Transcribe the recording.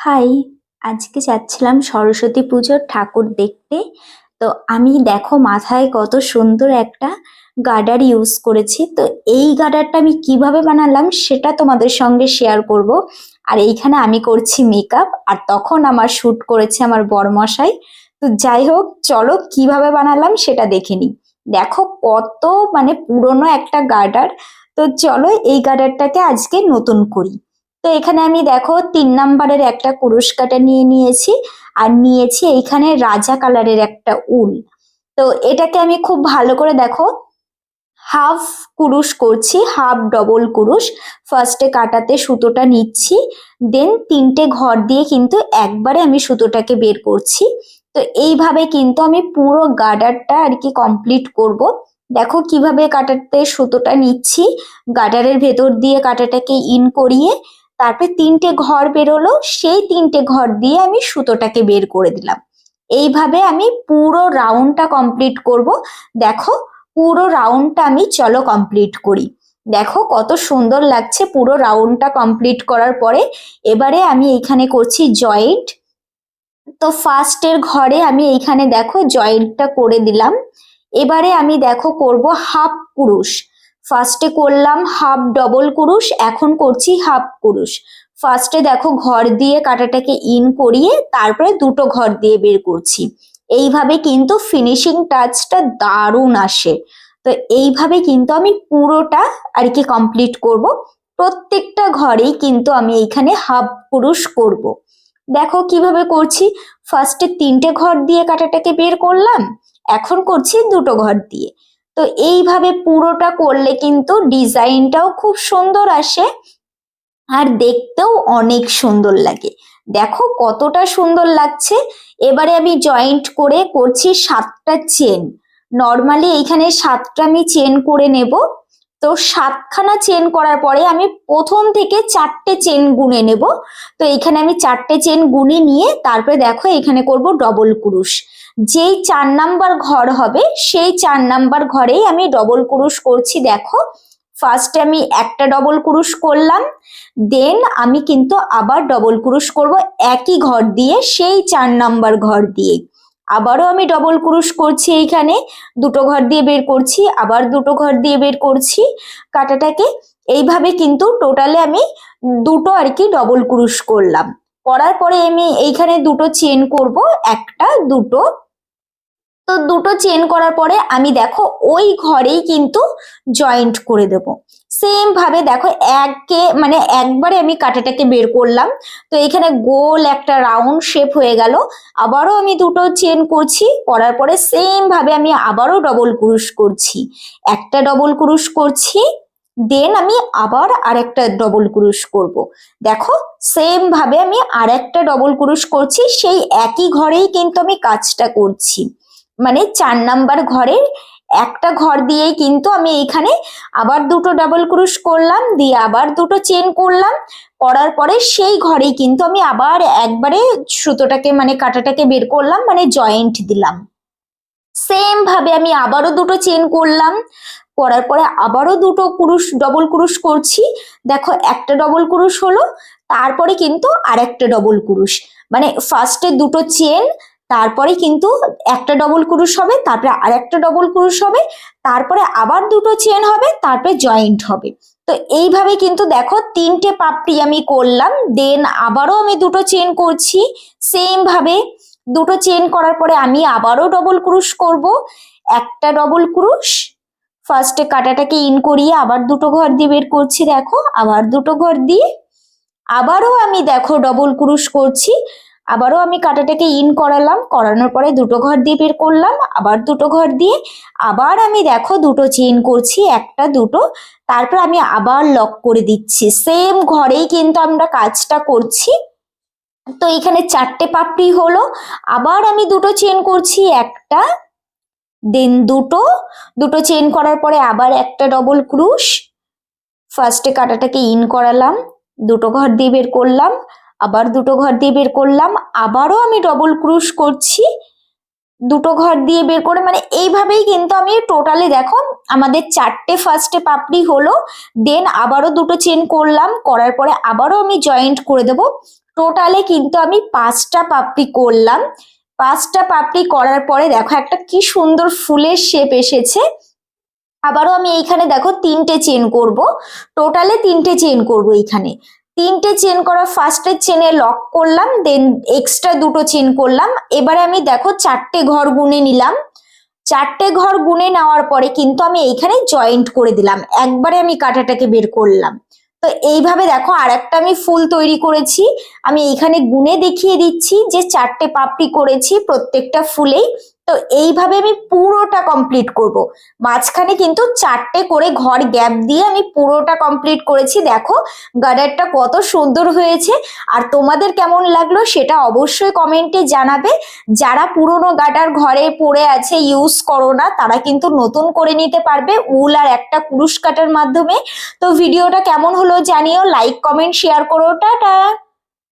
High, আজকে যাচ্ছিলাম সরস্বতী পুজোর ঠাকুর দেখতে। তো আমি দেখো মাথায় কত সুন্দর একটা গার্ডার ইউজ করেছি। তো এই গার্ডারটা আমি কীভাবে বানালাম সেটা তোমাদের সঙ্গে শেয়ার করব। আর এইখানে আমি করছি মেকআপ আর তখন আমার শ্যুট করেছে আমার বরমশাই। তো যাই হোক, চলো কীভাবে বানালাম সেটা দেখে নিই। দেখো কত মানে পুরনো একটা গার্ডার তো চলো এই গার্ডারটাকে আজকে নতুন করি। তো এখানে আমি দেখো তিন নাম্বারের একটা কুরুশ কাটা নিয়ে নিয়েছি আর নিয়েছি এইখানে রাজা কালারের একটা উল। তো এটাকে আমি খুব ভালো করে দেখো, হাফ কুরুশ করছি, হাফ ডবল কুরুশ। ফার্স্টে কাটাতে সুতোটা নিচ্ছি, দেন তিনটে ঘর দিয়ে কিন্তু একবারে আমি সুতোটাকে বের করছি। তো এইভাবে কিন্তু আমি পুরো গার্ডারটা আর কি কমপ্লিট করব। দেখো কীভাবে কাটাতে সুতোটা নিচ্ছি, গার্ডারের ভেতর দিয়ে কাটাটাকে ইন করিয়ে তারপরে তিনটে ঘর বেরোলো, সেই তিনটে ঘর দিয়ে আমি সুতোটাকে বের করে দিলাম। এইভাবে আমি পুরো রাউন্ডটা কমপ্লিট করব। দেখো, পুরো রাউন্ডটা আমি চলো কমপ্লিট করি। দেখো কত সুন্দর লাগছে পুরো রাউন্ডটা কমপ্লিট করার পরে। এবারে আমি এইখানে করছি জয়েন্ট তো ফার্স্টের ঘরে আমি এইখানে দেখো জয়েন্টটা করে দিলাম। এবারে আমি দেখো করব হাফ কুরুশ ফার্স্টে করলাম হাফ ডবল কুরুশ, এখন করছি হাফ কুরুশ। ফার্স্টে দেখো ঘর দিয়ে কাটাটাকে ইন করিয়ে তারপরে দুটো ঘর দিয়ে বের করছি। এইভাবে কিন্তু ফিনিশিং টাচটা দারুণ আসে। তো এইভাবে কিন্তু আমি পুরোটা আর কি কমপ্লিট করব। প্রত্যেকটা ঘরেই কিন্তু আমি এইখানে হাফ কুরুশ করব। দেখো কীভাবে করছি। ফার্স্টে তিনটে ঘর দিয়ে কাটাটাকে বের করলাম, এখন করছি দুটো ঘর দিয়ে। তো এইভাবে পুরোটা করলে কিন্তু ডিজাইনটাও খুব সুন্দর আসে আর দেখতেও অনেক সুন্দর লাগে। দেখো কতটা সুন্দর লাগছে। এবারে আমি জয়েন্ট করে করছি সাতটা চেন নর্মালি এইখানে সাতটা আমি চেন করে নেব। তো সাতখানা চেন করার পরে আমি প্রথম থেকে চারটে চেন গুনে নেব। তো এখানে আমি চারটে চেন গুনে নিয়ে তারপরে দেখো এখানে করব ডবল ক্রুশ। যেই চার নাম্বার ঘর হবে, সেই চার নাম্বার ঘরেই আমি ডবল ক্রুশ করছি, দেখো। ফার্স্টে আমি একটা ডবল ক্রুশ করলাম দেন আমি কিন্তু আবার ডবল ক্রুশ করব একই ঘর দিয়ে, সেই চার নাম্বার ঘর দিয়ে। আবারও আমি ডবল ক্রুশ করছি এইখানে, দুটো ঘর দিয়ে বের করছি, আবার দুটো ঘর দিয়ে বের করছি কাটাটাকে। এইভাবে কিন্তু টোটালে আমি দুটো আর কি ডবল ক্রুশ করলাম। করার পরে আমি এইখানে দুটো চেন করব, একটা, দুটো তো দুটো চেন করার পরে আমি দেখো ওই ঘরেই কিন্তু জয়েন্ট করে দেব। সেম ভাবে দেখো একে মানে একবারে আমি কাটাটাকে বের করলাম। তো এখানে গোল একটা রাউন্ড শেপ হয়ে গেল। আবারও আমি দুটো চেন করছি, করার পরে সেম ভাবে আমি আবারও ডবল ক্রুশ করছি। একটা ডবল ক্রুশ করছি দেন আমি আবার আরেকটা ডবল ক্রুশ করব। দেখো সেম ভাবে আমি আরেকটা ডবল ক্রুশ করছি, সেই একই ঘরেই কিন্তু আমি কাজটা করছি। মানে চার নাম্বার ঘরের একটা ঘর দিয়েই কিন্তু আমি এখানে আবার দুটো ডাবল ক্রুশ করলাম, দিয়ে আবার দুটো চেন করলাম। করার পরে সেই ঘরেই কিন্তু আমি আবার একবারে সুতোটাকে মানে কাটাটাকে বের করলাম মানে জয়েন্ট দিলাম। সেম ভাবে আমি আবারও দুটো চেন করলাম। করার পরে আবারও দুটো ক্রুশ ডবল ক্রুশ করছি। দেখো একটা ডবল ক্রুশ হলো, তারপরে কিন্তু আরেকটা ডবল ক্রুশ মানে ফার্স্টে দুটো চেন তারপরে কিন্তু একটা ডবল ক্রুশ হবে, তারপরে আর একটা ডবল ক্রুশ হবে, তারপরে আবার দুটো চেন হবে, তারপরে জয়েন্ট হবে। তো এইভাবে কিন্তু দেখো তিনটে পাপড়ি আমি করলাম দেন আবারও আমি দুটো চেন করছি সেম ভাবে দুটো চেন করার পরে আমি আবারও ডবল ক্রুশ করব, একটা ডবল ক্রুশ ফার্স্টে কাটাটাকে ইন করিয়ে আবার দুটো ঘর দিয়ে বের করছি, দেখো আবার দুটো ঘর দিয়ে আবারও আমি দেখো ডবল ক্রুশ করছি আবারও আমি কাটাটাকে ইন করালাম, করানোর পরে দুটো ঘর দিয়ে বের করলাম, আবার দুটো ঘর দিয়ে, আবার আমি দেখো দুটো চেন করছি, একটা দুটো, তারপর আমি আবার লক করে দিচ্ছি। সেম ঘরেই কিন্তু আমরা কাজটা করছি। তো এখানে চারটে পাপড়ি হলো, আবার আমি দুটো চেন করছি, একটা, দেন দুটো দুটো চেন করার পরে আবার একটা ডবল ক্রুশ। ফার্স্টে কাটাটাকে ইন করালাম, দুটো ঘর দিয়ে বের করলাম আবার দুটো ঘর দিয়ে বের করলাম, আবারও আমি ডবল ক্রুশ করছি। দুটো ঘর দিয়ে বের করে মানে এইভাবেই কিন্তু আমি টোটালি দেখো, আমাদের চারটে ফার্স্টে পাপড়ি হলো দেন আবারও দুটো চেন করলাম, করার পরে আবারও আমি জয়েন্ট করে দেব। টোটালে কিন্তু আমি পাঁচটা পাপড়ি করলাম। পাঁচটা পাপড়ি করার পরে দেখো একটা কি সুন্দর ফুলের শেপ এসেছে। আবারও আমি এইখানে দেখো তিনটে চেন করব। টোটালে তিনটে চেন করব এইখানে। তিনটে চেন করা ফার্স্টের চেনে লক করলাম দেন এক্সট্রা দুটো চেন করলাম। এবারে আমি দেখো চারটে ঘর গুনে নিলাম। চারটে ঘর গুনে নেওয়ার পরে কিন্তু আমি এইখানে জয়েন্ট করে দিলাম। একবারে আমি কাঁটাটাকে বের করলাম। তো এইভাবে দেখো আর একটা আমি ফুল তৈরি করেছি। আমি এইখানে গুনে দেখিয়ে দিচ্ছি যে চারটে পাপড়ি করেছি প্রত্যেকটা ফুলেই। তো এইভাবে আমি পুরোটা কমপ্লিট করব। মাঝখানে কিন্তু চারটে করে ঘর গ্যাপ দিয়ে আমি পুরোটা কমপ্লিট করেছি। দেখো গার্ডারটা কত সুন্দর হয়েছে। আর তোমাদের কেমন লাগল সেটা অবশ্যই কমেন্টে জানাবে। যারা পুরনো গার্ডার ঘরে পড়ে আছে ইউজ করো না, তারা কিন্তু নতুন করে নিতে পারবে উল আর একটা কুরুশ কাটার মাধ্যমে। তো ভিডিওটা কেমন হলো জানিও লাইক কমেন্ট শেয়ার করো। টাটা!